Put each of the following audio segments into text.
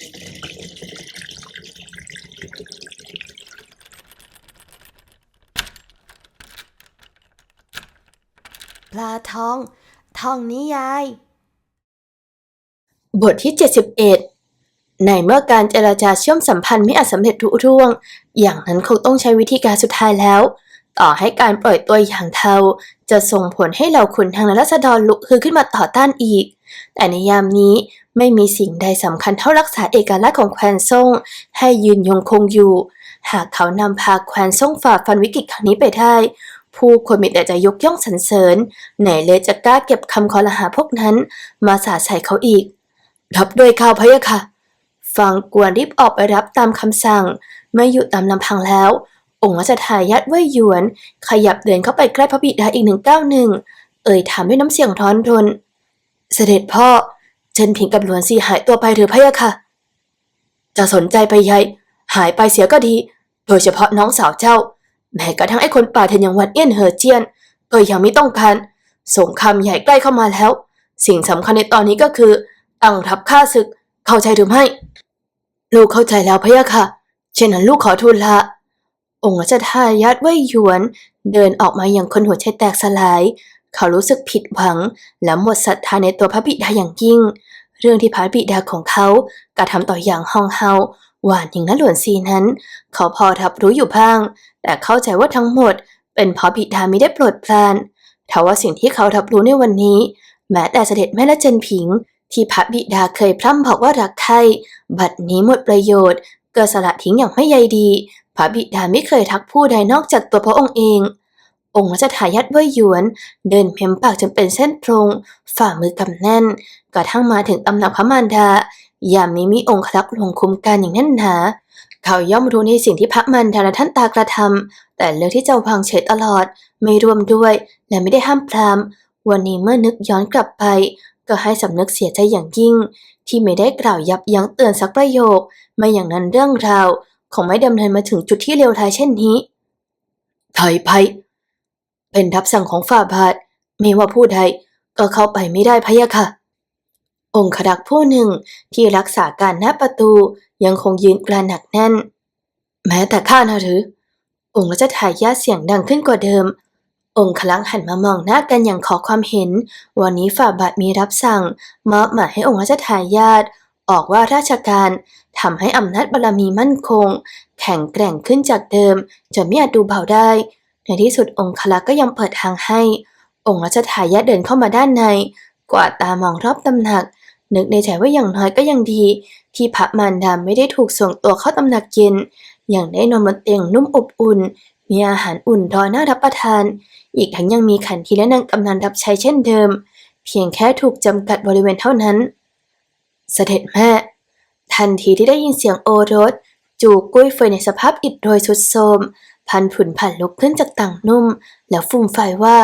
ปลาทอง ทองนิยาย บทที่ 71 ในเมื่อการเจรจาเชื่อมสัมพันธ์ไม่อาจสำเร็จทุกร่วง อย่างนั้นคงต้องใช้วิธีการสุดท้ายแล้ว ต่อให้การปล่อยตัวอย่างเทา จะส่งผลให้เหล่าขุนทางและรัษฎรลุกฮือขึ้นมาต่อต้านอีก แต่ในยามนี้ไม่มีสิ่งใดสำคัญเท่ารักษาเอกลักษณ์ของแคว้นซ่งให้ยืนยงคงอยู่ หากเขานำพาแคว้นซ่งฝ่าฟันวิกฤตครั้งนี้ไปได้ ผู้คนมีแต่จะยกย่องสรรเสริญไหนเลยจะกล้าเก็บคำคอรหาพวกนั้น มาสาดใส่เขาอีก รับด้วยข้าวพะยะค่ะฟังกวนรีบออกไปรับตามคำสั่ง ไม่อยู่ตามลำพังแล้ว องค์รัชทายาทเว่ยหยวน ขยับเดินเข้าไปใกล้พระบิดาอีกหนึ่งก้าวหนึ่งเอ่ยถามด้วยน้ำเสียงร้อนรน เสด็จพ่อเจินผิงกับหลวนซีหายตัวไปหรือพะยะค่ะ จะสนใจไปใหญ่หายไปเสียก็ดี โดยเฉพาะน้องสาวเจ้า แม้กระทั่งไอ้คนป่าเทนยังวันเอี้ยนเหอเจียนก็ยังไม่ต้องการสงครามใหญ่ใกล้เข้ามาแล้ว สิ่งสำคัญในตอนนี้ก็คือตั้งทัพฆ่าศึก เข้าใจหรือไม่ลูกเข้าใจแล้วพะยะค่ะ เช่นนั้นลูกขอทูลละองค์รัชทายาทว่ยหยวน เดินออกมาอย่างคนหัวใจแตกสลาย เขารู้สึกผิดหวัง และหมดศรัทธาในตัวพระบิดาอย่างยิ่ง เรื่องที่พระบิดาของเขากระทำต่ออย่างฮองเฮาหวานหญิงและหลวนซีนั้น เขาพอรับรู้อยู่บ้าง แต่เข้าใจว่าทั้งหมด เป็นเพราะบิดาไม่ได้โปรดปรานทว่าสิ่งที่เขารับรู้ในวันนี้ แม้แต่เสด็จแม่และเจนผิง ที่พระบิดาเคยพร่ำบอกว่ารักใครบัดนี้หมดประโยชน์ เกิดสละทิ้งอย่างไม่ใยดี พระบิดาไม่เคยทักผู้ใดนอกจากตัวพระองค์เอง องค์รัชทายาทเว่ยหยวน เดินเพียมปากจนเป็นเส้นตรง ฝ่ามือกำแน่นกระทั่งมาถึงตำหนักพระมารดา ยามนี้มีองค์คลักษ์ลงคุมการอย่างแน่นหนา เขาย่อมรู้ในสิ่งที่พระมารดาและท่านตากระทำแต่เลือกที่จะวางเฉยตลอด ไม่รวมด้วย และไม่ได้ห้ามปรามวันนี้เมื่อนึกย้อนกลับไป ก็ให้สำนึกเสียใจอย่างยิ่ง ที่ไม่ได้กล่าวยับยั้งเตือนสักประโยค ไม่อย่างนั้นเรื่องราวคงไม่ดำเนินมาถึงจุดที่เลวร้ายเช่นนี้ถอยไป เป็นทับสั่งของฝ่าบาทไม่ว่าผู้ใดก็เข้าไปไม่ได้พะยะค่ะ องค์ขดักผู้หนึ่งที่รักษาการหน้าประตูยังคงยืนกรานหนักแน่น แม้แต่ข้านะหรือ องค์รัชทายาเสียงดังขึ้นกว่าเดิม องค์คลังหันมามองหน้ากันอย่างขอความเห็น วันนี้ฝ่าบาทมีรับสั่งมอบหมายให้องค์รัชทายาทออกว่าราชการทำให้อำนาจบารมีมั่นคง แข็งแกร่งขึ้นจากเดิมจนไม่อาจดูเบาได้ ในที่สุดองค์คลักษ์ก็ยังเปิดทางให้ องค์รัชทายาทเดินเข้ามาด้านใน กวาดตามองรอบตำหนัก นึกในใจว่าอย่างน้อยก็ยังดี ที่พระมารดาไม่ได้ถูกส่งตัวเข้าตำหนักเย็น อย่างได้นอนบนเตียงนุ่มอบอุ่น มีอาหารอุ่นรอน่ารับประทาน อีกทั้งยังมีขันทีและนางกำนันรับใช้เช่นเดิม เพียงแค่ถูกจำกัดบริเวณเท่านั้น เสด็จแม่ ทันทีที่ได้ยินเสียงโอรส จูกุ้ยเฟยในสภาพอิดโรยสุดโทม พันผุนผันลุกขึ้นจากต่างนุ่ม แล้วฟูมไฟว่า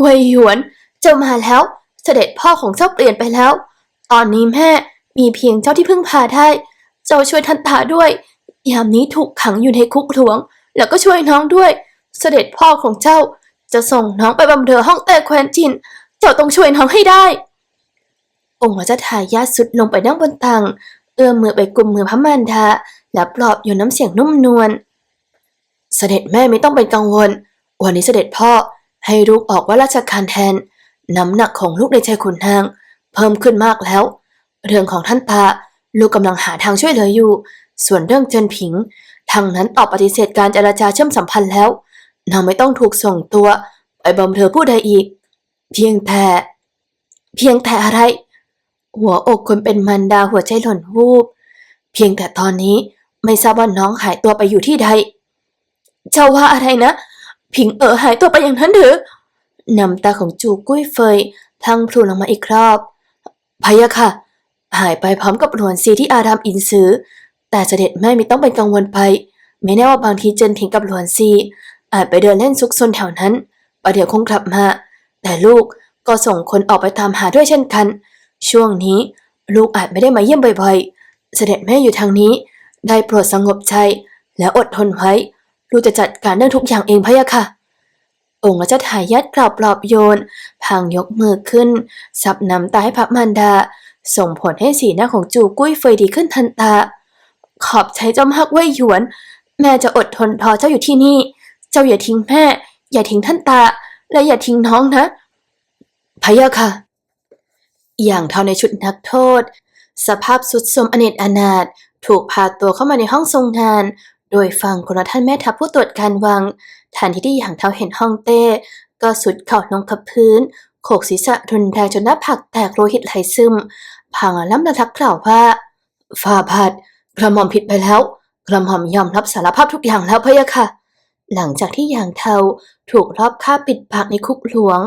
เวยหยวน เจ้ามาแล้ว เสด็จพ่อของเจ้าเปลี่ยนไปแล้ว ตอนนี้แม่มีเพียงเจ้าที่พึ่งพาได้ เจ้าช่วยทันตาด้วย ยามนี้ถูกขังอยู่ในคุกหลวง แล้วก็ช่วยน้องด้วย เสด็จพ่อของเจ้า จะส่งน้องไปบำเรอห้องแต่แควนจิน เจ้าต้องช่วยน้องให้ได้ องค์รัชทายาทสุดลงไปนั่งบนตังเอื้อมมือไปกุมมือพระมารดาและปลอบโยนน้ำเสียงนุ่มนวล เสด็จแม่ไม่ต้องเป็นกังวล วันนี้เสด็จพ่อให้ลูกออกว่าราชการแทน น้ำหนักของลูกในใจขุนนาง เพิ่มขึ้นมากแล้ว เรื่องของท่านตาลูกกำลังหาทางช่วยเหลืออยู่ ส่วนเรื่องเจินผิง ทางนั้นตอบปฏิเสธการเจรจาเชื่อมสัมพันธ์แล้วนางไม่ต้องถูกส่งตัวไปบำเรอผู้ใดอีก เพียงแต่เพียงแต่อะไร หัวอกคนเป็นมันดาหัวใจหล่นวูบ เพียงแต่ตอนนี้ไม่ทราบว่าน้องหายตัวไปอยู่ที่ใด เจ้าว่าอะไรนะ ผิงเอ๋อหายตัวไปอย่างนั้นหรือน้ำตาของจูกุ้ยเฟยพลังพลูลงมาอีกรอบพยะค่ะ หายไปพร้อมกับหลวนซีที่อารามอินซือ แต่เสด็จแม่ไม่ต้องเป็นกังวลไป ไม่แน่ว่าบางทีเจนผิงกับหลวนซี อาจไปเดินเล่นซุกซนแถวนั้นประเดี๋ยวคงกลับมา แต่ลูกก็ส่งคนออกไปตามหาด้วยเช่นกัน ช่วงนี้ลูกอาจไม่ได้มาเยี่ยมบ่อยๆ เสด็จแม่อยู่ทางนี้ ได้โปรดสงบใจและอดทนไว้ ลูกจะจัดการเรื่องทุกอย่างเองพะยะค่ะ องค์รัชทายาทกล่าวปลอบโยนพางยกมือขึ้นสับน้ำตาให้พระมารดา ส่งผลให้สีหน้าของจูกุ้ยเฟยดีขึ้นทันตา ขอบใจเจ้ามากเว่ยหยวน แม่จะอดทนรอเจ้าอยู่ที่นี่ เจ้าอย่าทิ้งแม่ อย่าทิ้งท่านตา และอย่าทิ้งน้องนะพะยะค่ะ อย่างเท่าในชุดนักโทษ สภาพสุดโทรมอเนจอนาถถูกพาตัวเข้ามาในห้องทรงงาน โดยฟังคนละท่านแม่ทัพผู้ตรวจการวังทันทีที่อย่างเท่าเห็นห้องเต้ ก็สุดเข่าลงกับพื้น โขกศีรษะรุนแรงจนหน้าผากแตกโลหิตไหลซึมพังล้ำระทักกล่าวว่าฝ่าบาทกระหม่อมผิดไปแล้ว กระหม่อมยอมรับสารภาพทุกอย่างแล้วพะยะค่ะ หลังจากที่อย่างเทาถูกรอบฆ่าปิดปากในคุกหลวง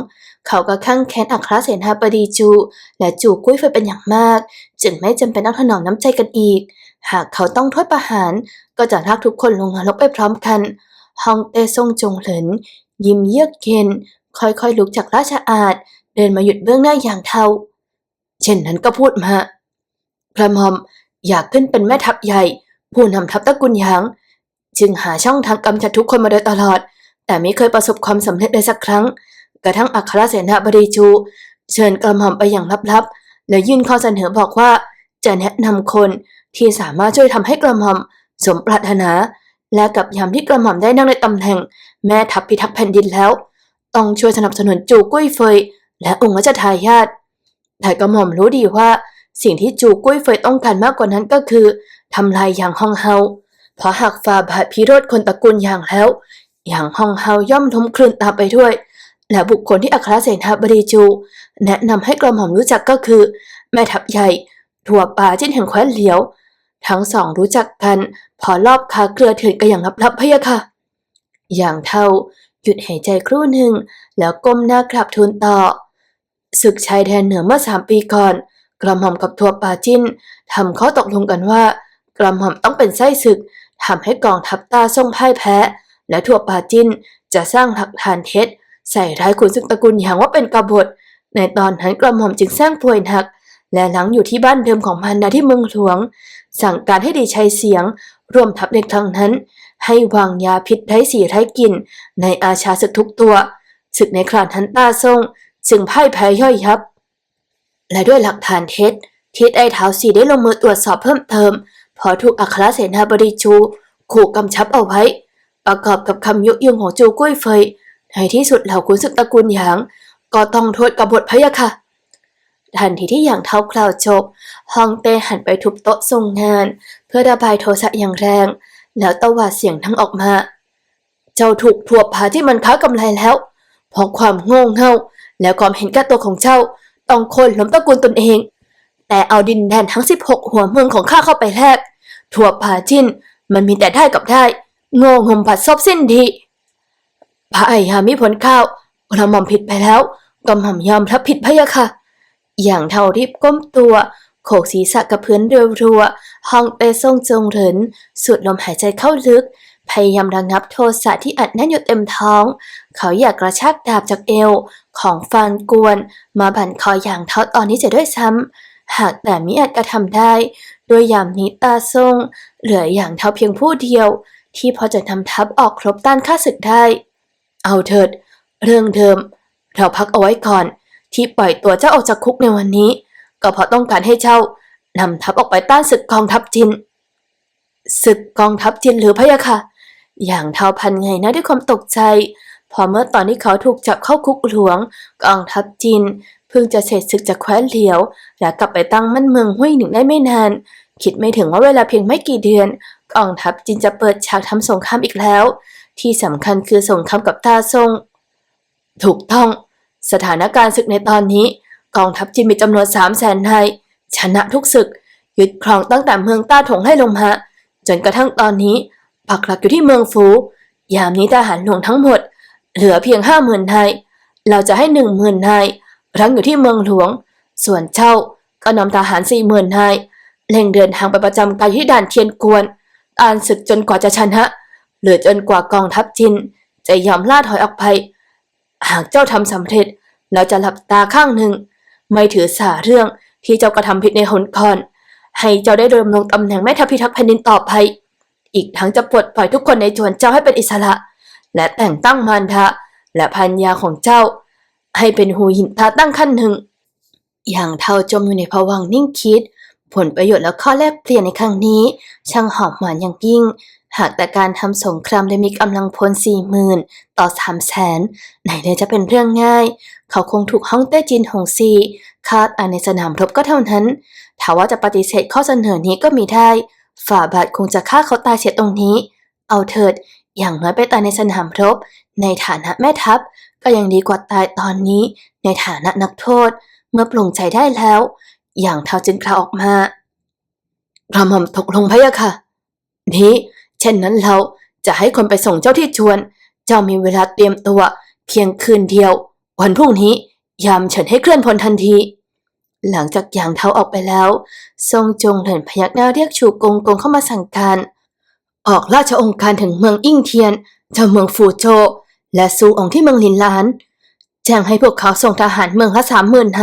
เขาก็ข้างแค้นอัครเสนาบดีจู และจูกุ้ยเฟยเป็นอย่างมาก จึงไม่จำเป็นต้องถนอมน้ำใจกันอีก หากเขาต้องโทษประหาร ก็จะลากทุกคนลงนรกไปพร้อมกันฮองเต้ทรงจงเหลินยิ้มเยือกเย็นค่อยๆลุกจากราชอาณเดินมาหยุดเบื้องหน้าอย่างเทาเช่นนั้นก็พูดมากระหม่อมอยากขึ้นเป็นแม่ทัพใหญ่ ผู้นำทัพตระกูลหยาง จึงหาช่องทางกำจัดทุกคนมาโดยตลอด แต่ไม่เคยประสบความสำเร็จเลยสักครั้ง กระทั่งอัครเสนาบดีจู เชิญกระหม่อมไปอย่างลับๆ และยื่นข้อเสนอบอกว่าจะแนะนำคนที่สามารถช่วยทำให้กระหม่อม สมปรารถนา และกับยามที่กระหม่อมได้นั่งในตำแหน่ง แม่ทัพพิทักษ์แผ่นดินแล้ว ต้องช่วยสนับสนุนจูกุ้ยเฟย และองค์รัชทายาทแต่กระหม่อมรู้ดีว่า สิ่งที่จูกุ้ยเฟยต้องการมากกว่านั้นก็คือทำลายอย่างฮองเฮาเพราะหากฝ่าบาทพิโรธคนตระกูลอย่างแล้ว อย่างฮองเฮาย่อมล้มคลืนตามไปด้วย และบุคคลที่อัครเสนาบดีจู แนะนำให้กระหม่อมรู้จักก็คือ แม่ทัพใหญ่ถั่วป่าจิ้นแห่งแคว้นเหลียว ทั้งสองรู้จักกัน พอรอบคาเกลือเถื่อนกันอย่างลับๆพะยะค่ะ อย่างเท่าหยุดหายใจครู่หนึ่ง แล้วก้มหน้ากราบทูลต่อ ศึกชายแดนเหนือเมื่อสามปีก่อน กระหม่อมกับทัวปาจินทำข้อตกลงกันว่า กระหม่อมต้องเป็นไส้ศึกทำให้กองทัพตาส่งพ่ายแพ้ และทัวปาจินจะสร้างหลักฐานเท็จ ใส่ร้ายขุนศึกตระกูลหยางว่าเป็นกบฏ ในตอนนั้นกระหม่อมจึงสร้างป่วยหนัก และหลังอยู่ที่บ้านเดิมของพันดาที่เมืองหลวง สั่งการให้ดีชัยเสียงร่วมทัพในครั้งนั้น ให้วางยาพิษไร้สีไร้กลิ่นในอาชาศึกทุกตัวศึกในครานทันต้าซ่งจึงพ่ายแพ้ย่อยยับ และด้วยหลักฐานเท็จที่ไอเท้าสีได้ลงมือตรวจสอบเพิ่มเติม พอถูกอัครเสนาบดีจูขู่กำชับเอาไว้ ประกอบกับคำยุยงของจูกุ้ยเฟยในที่สุดเหล่าขุนศึกตระกูลหยาง ก็ต้องโทษกบฏพะยะค่ะ ทันทีที่อย่างเท้ากล่าวจบ ฮองเต้หันไปทุบโต๊ะทรงงาน เพื่อระบายโทสะอย่างแรง แล้วตะวาดเสียงทั้งออกมา เจ้าถูกถั่วผาที่มันค้ากำไรแล้ว เพราะความโง่เง่า และความเห็นแก่ตัวของเจ้า ต้องคนล้มตระกูลตนเอง แต่เอาดินแดนทั้ง 16 หัวเมืองของข้าเข้าไปแลกถั่วผาจินมันมีแต่ได้กับได้ โง่งมผัดซบสิ้นดีพระไอหามิผลข้าวกระหม่อมผิดไปแล้วกระหม่อมยอมรับผิดพะยะค่ะ อย่างเท่ารีบก้มตัว โขกศีรษะกับพื้นเรัวๆห้องเตทรงจงเหินสูดลมหายใจเข้าลึก พยายามระงับโทสะที่อัดแน่นอยู่เต็มท้อง เขาอยากกระชากดาบจากเอวของฟานกวน มาบั่นคออย่างเท่าตอนนี้จะด้วยซ้ำ หากแต่มิอาจกระทำได้ด้วยยามนี้ตาทรงเหลืออย่างเท่าเพียงผู้เดียว ที่พอจะนำทัพออกครบต้านข้าศึกได้ เอาเถิด เรื่องเดิมเราพักเอาไว้ก่อน ที่ปล่อยตัวเจ้าออกจากคุกในวันนี้ ก็เพราะต้องการให้เจ้านำทัพออกไปต้านศึกกองทัพจินศึกกองทัพจินหรือพะยะค่ะ อย่างเท่าพันไงนะด้วยความตกใจ พอเมื่อตอนที่เขาถูกจับเข้าคุกหลวง กองทัพจีนเพิ่งจะเสร็จศึกจากแคว้นเหลียว และกลับไปตั้งมั่นเมืองห้วยหนึ่งได้ไม่นาน คิดไม่ถึงว่าเวลาเพียงไม่กี่เดือน กองทัพจีนจะเปิดฉากทำสงครามอีกแล้ว ที่สำคัญคือสงครามกับตาซงถูกต้อง สถานการณ์ศึกในตอนนี้ กองทัพจีนมีจำนวนสามแสนนายชนะทุกศึก ยึดครองตั้งแต่เมืองต้าถงให้ลงมาจนกระทั่งตอนนี้ ปักหลักอยู่ที่เมืองฟู ยามนี้ทหารหลวงทั้งหมด เหลือเพียงห้าหมื่นนายเราจะให้หนึ่งหมื่นนายรั้งอยู่ที่เมืองหลวง ส่วนเจ้าก็นำทหารสี่หมื่นนายเร่งเดินทางไปประจำการที่ด่านเทียนกวนอ่านศึกจนกว่าจะชนะหรือจนกว่ากองทัพจินจะยอมล่าถอยออกไป หากเจ้าทำสำเร็จเราจะหลับตาข้างหนึ่ง ไม่ถือสาเรื่องที่เจ้ากระทำผิดในหนก่อน ให้เจ้าได้เริ่มลงตำแหน่งแม่ทัพพิทักษ์แผ่นดินต่อไป อีกทั้งจะปลดปล่อยทุกคนในจวนเจ้าให้เป็นอิสระ และแต่งตั้งมารดาและพันยาของเจ้า ให้เป็นหูหินตาตั้งขั้นหนึ่ง อย่างเท่าจมอยู่ในภวังนิ่งคิด ผลประโยชน์และข้อแลกเปลี่ยนในครั้งนี้ ช่างหอมหวานอย่างยิ่ง หากแต่การทำสงครามได้มีกำลังพลสี่หมื่นต่อสามแสนไหนเลยจะเป็นเรื่องง่าย เขาคงถูกฮ่องเต้จินหงซีคาดอ่านในสนามรบก็เท่านั้นถ้าว่าจะปฏิเสธข้อเสนอนี้ก็มีได้ ฝ่าบาทคงจะฆ่าเขาตายเสียตรงนี้ เอาเถิด อย่างน้อยไปตายในสนามรบ ในฐานะแม่ทัพ ก็ยังดีกว่าตายตอนนี้ ในฐานะนักโทษ เมื่อปลงใจได้แล้ว อย่างเท้าจึงกล่าออกมากระหม่อมตกลงพะยะค่ะ นี้ เช่นนั้นเราจะให้คนไปส่งเจ้าที่ชวน เจ้ามีเวลาเตรียมตัวเพียงคืนเดียว วันพรุ่งนี้ยามเฉินให้เคลื่อนพลทันที หลังจากอย่างเท้าออกไปแล้ว ทรงจงเหลินพยักหน้าเรียกชูกงกงเข้ามาสั่งการ ออกราชองค์การถึงเมืองอิ่งเทียนเจ้าเมืองฟูโจ และซูอองที่เมืองลินหลาน แจ้งให้พวกเขาส่งทหารเมืองละสามหมื่นไฮ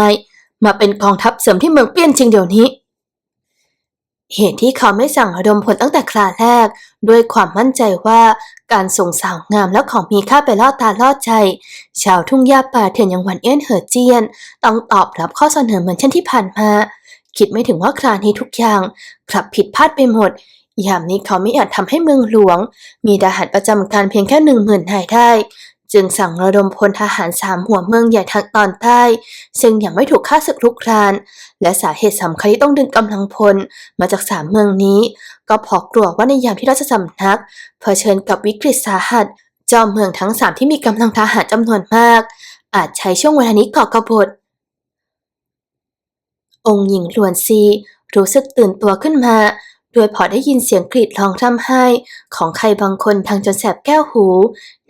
มาเป็นกองทัพเสริมที่เมืองเปี้ยนชิงเดี๋ยวนี้ เหตุที่เขาไม่สั่งระดมพลตั้งแต่คราแรก ด้วยความมั่นใจว่าการส่งสาวงามและของมีค่าไปล่อตาล่อใจ ชาวทุ่งหญ้าป่าเถื่อนอย่างหวันเอี้ยนเหอเจียน ต้องตอบรับข้อเสนอเหมือนเช่นที่ผ่านมา คิดไม่ถึงว่าคราวนี้ทุกอย่างกลับผิดพลาดไปหมดยามนี้เขาไม่อาจทำให้เมืองหลวง มีทหารประจำการเพียงแค่หนึ่งหมื่นนายได้ จึงสั่งระดมพลทหารสามหัวเมืองใหญ่ทางตอนใต้ ซึ่งยังไม่ถูกฆ่าศึกลุกราน และสาเหตุสำคัญที่ต้องดึงกำลังพลมาจากสามเมืองนี้ ก็เพราะกลัวว่าในยามที่ราชสำนัก เผชิญกับวิกฤตสาหัสจอมเมืองทั้งสามที่มีกำลังทหารจำนวนมาก อาจใช้ช่วงเวลานี้ก่อกบฏ องค์หญิงหลวนซี รู้สึกตื่นตัวขึ้นมา โดยพอได้ยินเสียงกรีดร้องร่ำไห้ ของใครบางคนทางจนแสบแก้วหู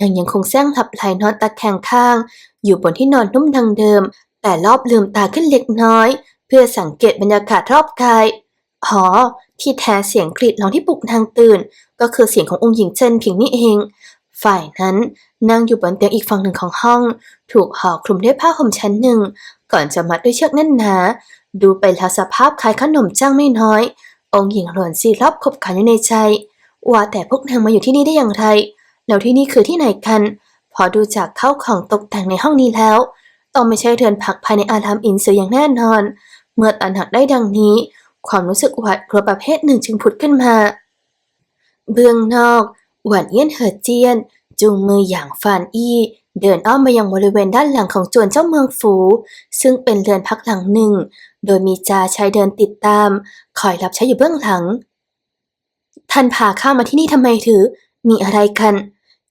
นางยังคงแซงหลับไหลนอนตะแคงข้าง อยู่บนที่นอนนุ่มดังเดิม แต่รอบลืมตาขึ้นเล็กน้อย เพื่อสังเกตบรรยากาศรอบกายหอที่แท้เสียงกรีดร้องที่ปลุกนางตื่น ก็คือเสียงขององค์หญิงเจินผิงนี่เอง ฝ่ายนั้นนั่งอยู่บนเตียงอีกฝั่งหนึ่งของห้อง ถูกห่อคลุมด้วยผ้าห่มชั้นหนึ่ง ก่อนจะมัดด้วยเชือกแน่นหนาดูไปแล้วสภาพคล้ายขนมจ้างไม่น้อย องค์หญิงหลวนซีรอบขบขันอยู่ในใจ ว่าแต่พวกนางมาอยู่ที่นี่ได้อย่างไร แล้วที่นี่คือที่ไหนกัน พอดูจากเข้าวของตกแต่งในห้องนี้แล้ว ต้องไม่ใช่เรือนพักภายในอารามอินซืออย่างแน่นอน เมื่อตันหักได้ดังนี้ ความรู้สึกหวาดกลัวประเภทหนึ่งจึงผุดขึ้นมา เบื้องนอก หวันเอี้ยนเหอเจียนจูงมืออย่างฟานอี้เดินอ้อมมายังบริเวณด้านหลังของจวนเจ้าเมืองฝู ซึ่งเป็นเรือนพักหลังหนึ่ง โดยมีจาชายเดินติดตาม คอยรับใช้อยู่เบื้องหลัง ท่านพาข้ามาที่นี่ทำไมถือ มีอะไรกัน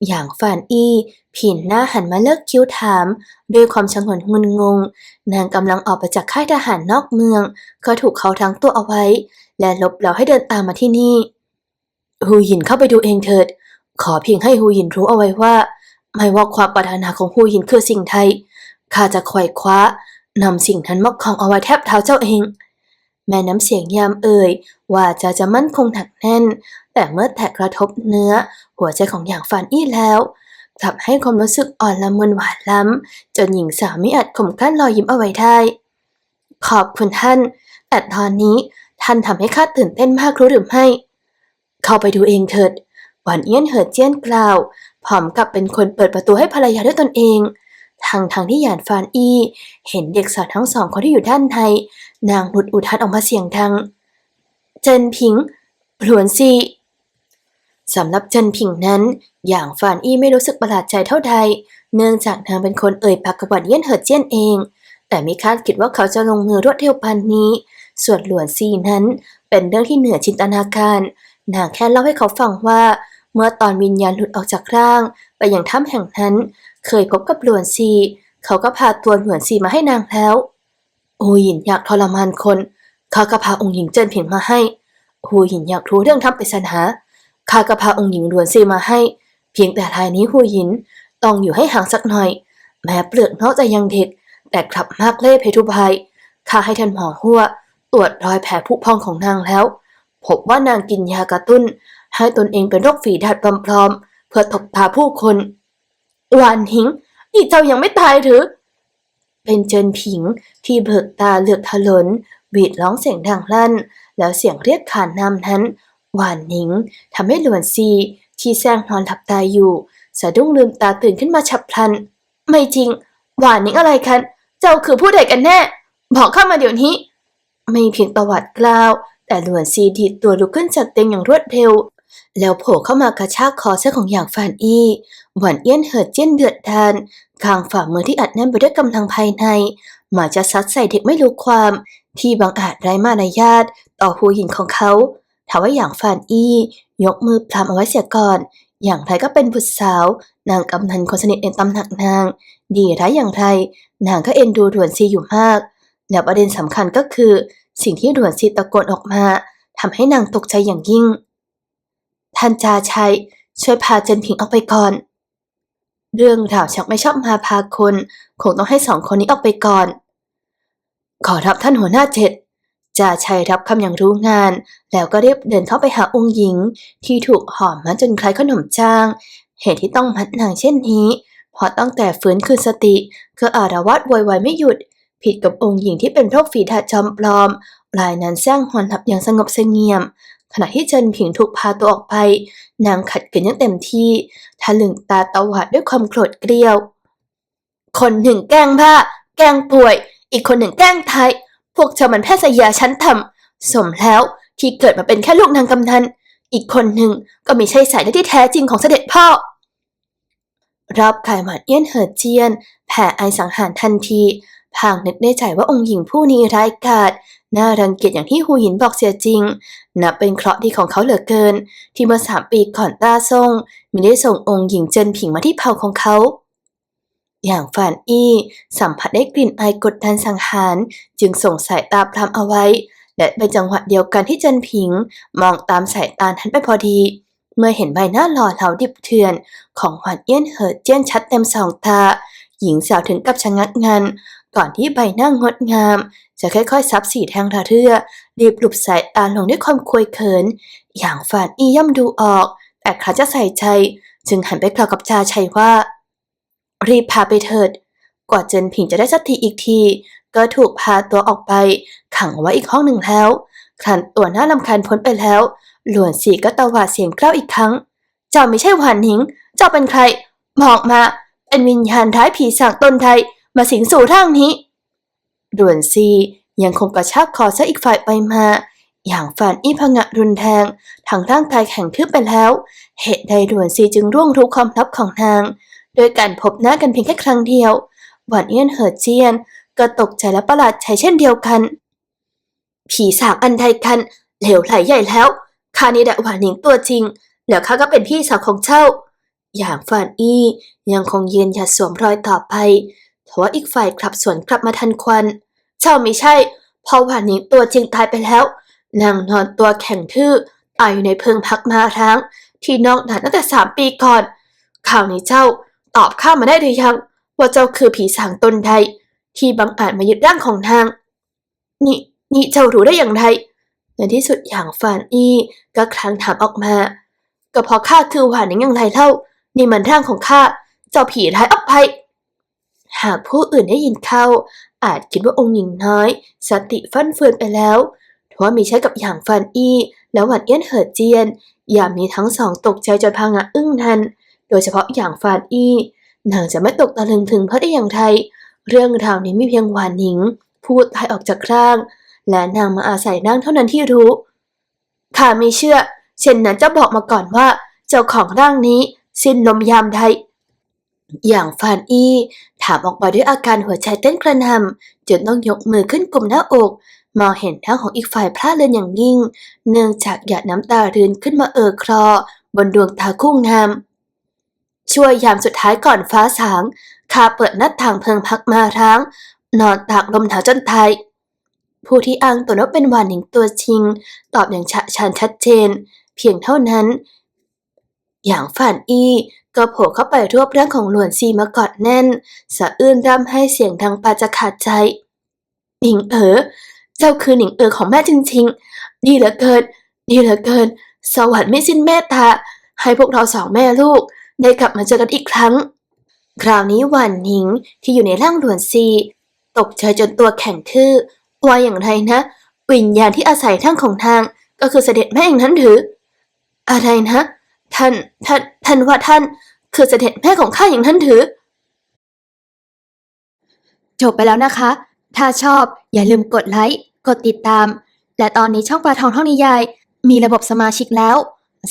อย่างฟานอี้ผินหน้าหันมาเลิกคิ้วถาม ด้วยความชงนงุนงง นางกำลังออกไปจากค่ายทหารนอกเมือง ก็ถูกเขาทั้งตัวเอาไว้ และลบเราให้เดินตามมาที่นี่ฮูหยินเข้าไปดูเองเถิด ขอเพียงให้ฮูหยินรู้เอาไว้ว่า ไม่ว่าความปรารถนาของฮูหยินคือสิ่งใดข้าจะไขว่คว้านำสิ่งนั้นมาครองเอาไว้แทบเท้าเจ้าเอง แม่น้ำเสียงยามเอ่ยว่าจะจะมั่นคงหนักแน่น แต่เมื่อแตะกระทบเนื้อ หัวใจของอย่างฟานอี้แล้วกลับให้ความรู้สึกอ่อนละมุนหวานล้ำ จนหญิงสาวไม่อาจข่มกั้นรอยยิ้มเอาไว้ได้ ขอบคุณท่าน แต่ตอนนี้ท่านทำให้ข้าตื่นเต้นมากรู้หรือไม่ เข้าไปดูเองเถิดหวานเอี้ยนเหิดเจี้ยนกล่าวพร้อมกับเป็นคนเปิดประตูให้ภรรยาด้วยตนเองทางทางที่หยานฟานอี้ เห็นเด็กสาวทั้งสองคนที่อยู่ด้านใน นางหลุดอุทานออกมาเสียงดัง เจนผิงหลวนซี สำหรับเจินผิงนั้น อย่างฟานอี้ไม่รู้สึกประหลาดใจเท่าใด เนื่องจากนางเป็นคนเอ่ยปากกับหวานเอี้ยนเหิดเจี้ยนเอง แต่ไม่คาดคิดว่าเขาจะลงมือรวดเร็วปานนี้ ส่วนหลวนซีนั้น เป็นเรื่องที่เหนือจินตนาการ นางแค่เล่าให้เขาฟังว่า เมื่อตอนวิญญาณหลุดออกจากร่าง ไปยังถ้ำแห่งนั้น เคยพบกับหลวนซี เขาก็พาตัวหลวนซีมาให้นางแล้วหูหยินอยากทรมานคน เขาก็พาองค์หญิงเจินผิงมาให้หูหยินอยากรู้เรื่องทัพปริศนา ข้าก็พาองค์หญิงหลวนซีมาให้ เพียงแต่ทายนี้หูหยินต้องอยู่ให้ห่างสักหน่อย แม้เปลือกนอกจะยังเด็ก แต่กลับมากเล่เพทุบายข้าให้ท่านหมอหัวตรวจรอยแผลผุพองของนางแล้ว พบว่านางกินยากระตุ้น ให้ตนเองเป็นโรคฝีดาษปลอมๆเพื่อตบตาผู้คนหวานหิงนี่เจ้ายังไม่ตายหรือเป็นเจินผิงที่เบิกตาเลือกถลนหวีดร้องเสียงดังลั่น แล้วเสียงเรียกขานนามนั้น หวานหนิงทำให้หลวนซีที่แซงนอนหลับตาอยู่ สะดุ้งลืมตาตื่นขึ้นมาฉับพลัน ไม่จริง หวานหนิงอะไรกัน เจ้าคือผู้ใดกันแน่ บอกข้ามาเดี๋ยวนี้ ไม่เพียงตวัดกล่าว แต่หลวนซีดีดตัวลุกขึ้นจากเตียงอย่างรวดเร็ว แล้วโผล่เข้ามากระชากคอเสื้อของหยางฟานอี้หวันเอี้ยนเหิดเจี้ยนเดือดดานข้างฝ่ามือที่อัดแน่นไปด้วยกำลังภายในหมาจะซัดใส่เด็กไม่รู้ความ ที่บังอาจไร้มารยาทต่อหูหญิงของเขา ถามว่าอย่างฟานอี้ยกมือพลามเอาไว้เสียก่อน อย่างไรก็เป็นบุตรสาว นางกำนันคนสนิทในตำหนักนาง ดีร้ายอย่างไร นางก็เอ็นดูหลวนซีอยู่มาก แล้วประเด็นสำคัญก็คือ สิ่งที่หลวนซีตะโกนออกมาทำให้นางตกใจอย่างยิ่ง ท่านจาชัย ช่วยพาเจนผิงออกไปก่อน เรื่องราวชักไม่ชอบมาพากลคงต้องให้สองคนนี้ออกไปก่อน ขอรับท่านหัวหน้าเจ็ด จ่าชัยรับคำอย่างรู้งาน แล้วก็รีบเดินเข้าไปหาองค์หญิง ที่ถูกหอมัดจนคล้ายขนมจ้าง เหตุที่ต้องมัดนางเช่นนี้ เพราะตั้งแต่ฟื้นคืนสติก็อารวาสโวยวายไม่หยุด ผิดกับองค์หญิงที่เป็นโรคฝีดาดจอมปลอมรายนั้นแซงหอนหับอย่างสงบเสงี่ยม ขณะที่เจินผิงถูกพาตัวออกไป นางขัดขืนอย่างเต็มที่ทะลึงตาตวาดด้วยความโกรธเกรี้ยว คนหนึ่งแกล้งบ้า แกล้งป่วย อีกคนหนึ่งแกล้งไทย พวกเจ้ามันแพทย์สยาชั้นต่ำสมแล้วที่เกิดมาเป็นแค่ลูกนางกำนัน อีกคนหนึ่งก็ไม่ใช่สายเลือดที่แท้จริงของเสด็จพ่อรับขายหวานเอี้ยนเหิดเจียน แผ่ไอสังหารทันทีพางนึกในใจว่าองค์หญิงผู้นี้ร้ายกาจน่ารังเกียจอย่างที่หูหินบอกเสียจริง นับเป็นเคราะห์ดีของเขาเหลือเกิน ที่เมื่อสามปีก่อนต้าซ่งมิได้ส่งองค์หญิงเจินผิงมาที่เผ่าของเขา อย่างฟานอี้สัมผัสได้กลิ่นไอายกดดันสังหารจึงส่งสายตาพรำเอาไว้ และเป็นจังหวะเดียวกันที่จินผิง มองตามสายตาทันไปพอดี เมื่อเห็นใบหน้าหล่อเหลาดิบเถื่อน ของหวานเอี้ยนเหอเจี้ยนชัดเต็มสองตา หญิงสาวถึงกับชะงักงัน ก่อนที่ใบหน้างดงาม จะค่อยๆซับสีแทงระเรื่อรีบหลุบสายตาลงด้วยความควยเขิน อย่างฝานอีย่อมดูออก แต่คราจะใส่ใจ จึงหันไปกล่าวกับจาชัยว่า รีบพาไปเถิด กว่าเจินผิงจะได้สักทีอีกที ก็ถูกพาตัวออกไป ขังไว้อีกห้องหนึ่งแล้วขันตัวหน้าลำคาญพ้นไปแล้ว หลวนสีก็ตะวาดเสียงกล้าวอีกครั้ง เจ้าไม่ใช่หวานหนิง เจ้าเป็นใครบอกมา เป็นวิญญาณร้ายผีสางตนไทย มาสิงสู่ร่างนี้ด่วนซียังคงกระชากคอซะอีกฝ่ายไปมา อย่างฝานอี้พงะรุนแรงทั้งร่างกายแข็งทืบไปแล้ว เหตุใดด่วนซีจึงร่วงรู้ความลับของนาง โดยการพบหน้ากันเพียงแค่ครั้งเดียวหวานเอี้ยนเหอเจียน ก็ตกใจและประหลาดใจเช่นเดียวกัน ผีสางอันใดกันเหลวไหลใหญ่แล้วข้านี่แหละหวานหนิงตัวจริง แล้วข้าก็เป็นพี่สาวของเจ้า อย่างฟานอี้ยังคงยืนหยัดสวมรอยต่อไปทว่าอีกฝ่ายกลับสวนกลับมาทันควัน เจ้าไม่ใช่พอหวานหนิงตัวจริงตายไปแล้วนางนอนตัวแข็งทื่อตายอยู่ในเพิงพักมาร้าง ที่นอกด่านตั้งแต่สามปีก่อนข่าวนี้เจ้า ตอบข้ามาได้หรือยัง ว่าเจ้าคือผีสางตนใดที่บังอาจมายึดร่างของนาง นี่นี่เจ้ารู้ได้อย่างไรในที่สุดอย่างฟานอี้ก็ครั้งถามออกมา ก็เพราะข้าคือหวานอย่างไรเล่านี่มันร่างของข้าเจ้าผีร้ายออกไปหากผู้อื่นได้ยินเข้า อาจคิดว่าองค์หญิงน้อย สติฟั่นเฟือนไปแล้วทว่ามีใช้กับอย่างฟานอี้แล้วหวันเอี้ยนเหอเจียน ยามนี้ทั้งสองตกใจจนพังะอึ้งทัน โดยเฉพาะอย่างฟานอี้นางจะไม่ตกตะลึงถึงเพระได้อย่างไรเรื่องราวนี้ไม่เพียงหวานหญิง พูดตายออกจากร่าง และนางมาอาศัยนางเท่านั้นที่รู้ข้าไม่เชื่อ เช่นนั้นเจะบอกมาก่อนว่า เจ้าของร่างนี้สิ้นลมยามใดอย่างฟานอี้ถามออกมาด้วยอาการหัวใจเต้นกระหน่ำจนต้องยกมือขึ้นกลุ่มหน้าอก มองเห็นทั้งของอีกฝ่ายพลาเลือนอย่างยิ่ง เนื่องจากหยาดน้ำตารืนขึ้นมาเอ่อคลอบนดวงตาคู่งาม ช่วยยามสุดท้ายก่อนฟ้าสาง ข้าเปิดหน้าต่างเพิงพักมาร้าง นอนตากลมหนาวจนตายผู้ที่อ้างตัวว่าเป็นหวานหญิงตัวจริง ตอบอย่างฉะฉานชัดเจน เพียงเท่านั้น อย่างฝ่านอี้ก็โผล่เข้าไปรวบร่างของหลวนซีมากอดแน่น สะอื้นร่ำให้เสียงดังปาจะขาดใจ หนิงเอ๋อ เจ้าคือหนิงเอ๋อของแม่จริงๆ ดีเหลือเกิน ดีเหลือเกิน สวรรค์ไม่สิ้นเมตตา ให้พวกเราสองแม่ลูก ได้กลับมาเจอกันอีกครั้ง คราวนี้หวานหนิงที่อยู่ในร่างหลวนซี ตกใจจนตัวแข็งทื่อว่าอย่างไรนะ วิญญาณที่อาศัยทั้งของทาง ก็คือเสด็จแม่เองนั้นหรือ อะไรนะ ท่านท่านท่านว่าท่าน คือเสด็จแม่ของข้าอย่างนั้นหรือจบไปแล้วนะคะ ถ้าชอบอย่าลืมกดไลค์ กดติดตาม และตอนนี้ช่องปลาทองท่องนิยาย มีระบบสมาชิกแล้ว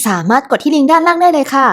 สามารถกดที่ลิงก์ด้านล่างได้เลยค่ะ